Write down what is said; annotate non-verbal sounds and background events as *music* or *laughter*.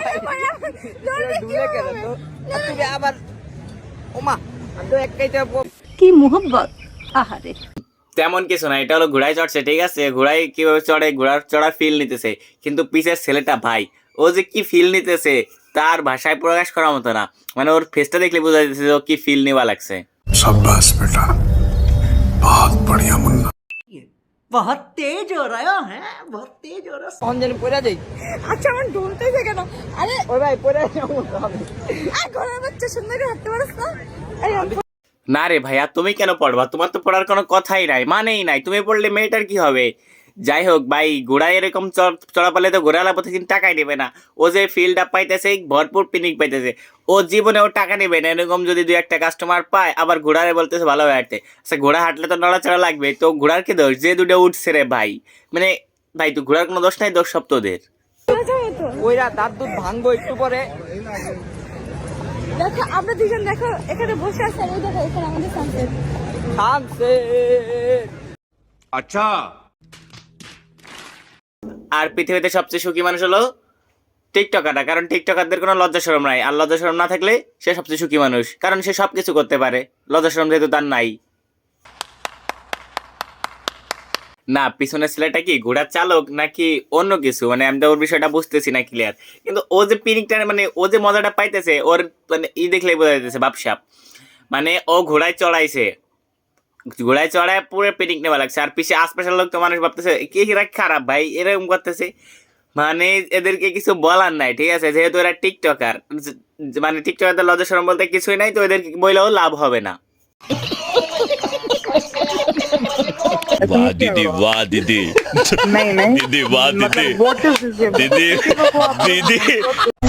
*laughs* তেমন কিছু না এটা হলো ঘোড়ায় চড়ছে ঠিক আছে? ঘোড়ায় কীভাবে চড়ে ঘোড়ার চড়ার ফিল নিতেছে। কিন্তু পিসের ছেলেটা ভাই ও যে কি ফিল নিতেছে তার ভাষায় প্রকাশ করার মতো না। মানে ওর ফেসটা দেখলে বোঝা যেতেছে ও কি ফিল নেওয়া লাগছে। সাব্বাস বেটা। বহুত বড়িয়া বহুত তেজ হ্যাঁ বহুত তেজ হো রহা অঞ্জন পড়া যাই আচ্ছা আমার ঢুলতেছে কেন আরে ওই ভাই পড়া যাও ঘরের বাচ্চা সুন্দর হাঁটতে পারছ না না রে ভাইয়া তুমি কেন পড়বা? তোমার তো পড়ার কোনো কথাই নাই মানেই নাই। তুমি পড়লে মেয়েটার কি হবে? যাই হোক ভাই ঘোড়ায় এরকম চড়া পালে তো ঘোড়ালা প্রতিদিন টাকাই নেবে না। ও যে ফিল্ডটা পাইতেছে ভরপুর পিনিক পাইতেছে। ও জীবনে ও টাকা নেবে না। এরকম যদি দু একটা কাস্টমার পায় আবার ঘোড়ারে বলতেছে ভালোভাবে হাঁটতে। আচ্ছা ঘোড়া হাঁটলে তো নড়াচড়া লাগবে। তো ঘোড়ার কি দোষ? যে দুটো উঠছে রে ভাই। মানে ভাই তো ঘোড়ার কোনো দোষ নাই দোষ সব তোদের। যাব তো ওইরা দাঁত দুধ ভাঙবো একটু পরে। দেখো আমরা দুজন দেখো এখানে বসে আছি আর ওই দেখো এখানে আমাদের সানসেট থামছে আর পৃথিবীতে সবচেয়ে সুখী মানুষ হলো টিকটকারটা কারণ টিকটকারদের কোনো লজ্জা শরম নাই। আর লজ্জা শরম না থাকলে সে সবচেয়ে সুখী মানুষ, কারণ সে সব কিছু করতে পারে। লজ্জা শরম যেহেতু তার নাই। না, পিছনের ছেলেটা কি ঘোড়ার চালক নাকি অন্য কিছু? মানে আমি তো ওর বিষয়টা বুঝতেছি না ক্লিয়ার কিন্তু ও যে পিনিকটা মানে ও যে মজাটা পাইতেছে, ওর মানে ই দেখলেই বোঝা যাইতেছে, বাপসাপ। মানে ও ঘোড়ায় চড়াইছে। ঘোড়ায় চড়ায় পুরো পিনিক নেওয়া লাগছে আর পিছিয়ে আশপাশের লোক তো মানুষ ভাবতেছে কি এরা খারাপ ভাই এরকম করতেছে মানে এদেরকে কিছু বলার নাই ঠিক আছে যেহেতু এরা টিকটকার মানে টিকটকারদের লজ্জা শরম বলতে কিছুই নাই তো এদের বইলেও লাভ হবে না *laughs* वाह दीदी वाह दीदी नहीं नहीं दीदी *laughs* वाह दीदी मतलब what is this दीदी दीदी *laughs*